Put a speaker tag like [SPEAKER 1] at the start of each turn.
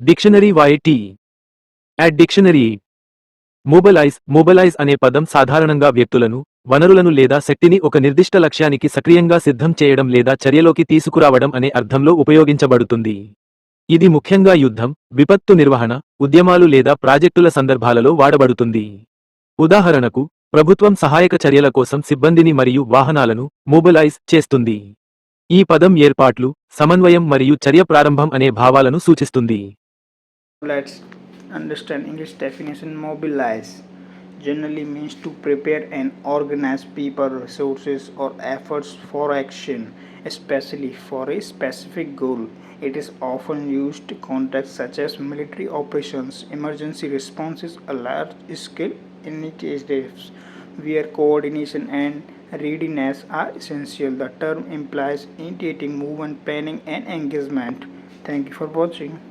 [SPEAKER 1] Dictionary వైటి యాడ్ dictionary mobilise mobilise అనే పదం సాధారణంగా వ్యక్తులను వనరులను లేదా శక్తిని ఒక నిర్దిష్ట లక్ష్యానికి సక్రియంగా సిద్ధం చేయడం లేదా చర్యలోకి తీసుకురావడం అనే అర్థంలో ఉపయోగించబడుతుంది. ఇది ముఖ్యంగా యుద్ధం విపత్తు నిర్వహణ ఉద్యమాలు లేదా ప్రాజెక్టుల సందర్భాలలో వాడబడుతుంది. ఉదాహరణకు ప్రభుత్వం సహాయక చర్యల కోసం సిబ్బందిని మరియు వాహనాలను మొబలైజ్ చేస్తుంది. ఈ పదం ఏర్పాట్లు సమన్వయం మరియు చర్య ప్రారంభం అనే భావాలను సూచిస్తుంది.
[SPEAKER 2] Let's understand English definition mobilize generally means to prepare and organize people, resources, or efforts for action, especially for a specific goal. It is often used in contexts such as military operations, emergency responses, large scale initiatives where coordination and readiness are essential. The term implies initiating movement, planning, and engagement. Thank you for watching.